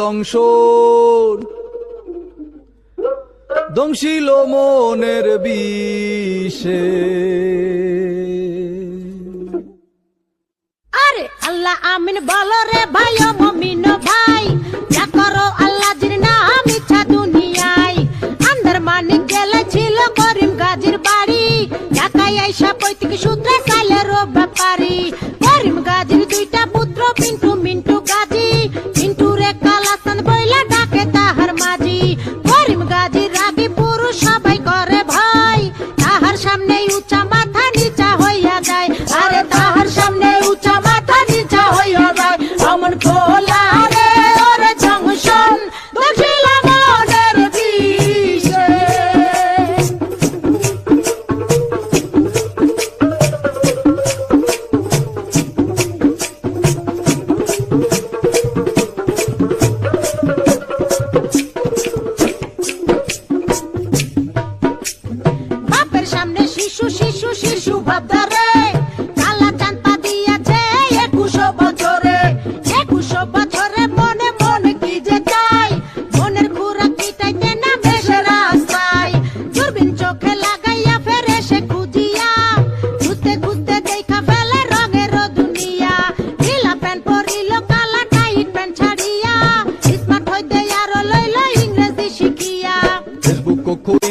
দংশন। দংশিল মনের বিষে। আরে আল্লাহ আমিন বলো রে ভাই মমিন ভাই, যা করো আল্লাহ জির নাম, ইচ্ছা দুনিয়ায়। আন্দার মানিক গেলে ছিল করিম গাজীর বাড়ি, ঢাকায় আইসা পৈতৃক সূত্রে সাইলের ব্যাপারী। করিম গাজীর দুইটা পুত্র, পিন্টু মিন্টু গাজী সামনে শিশু শিশু শিশু ভাবদারে কালা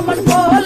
I'm a boy.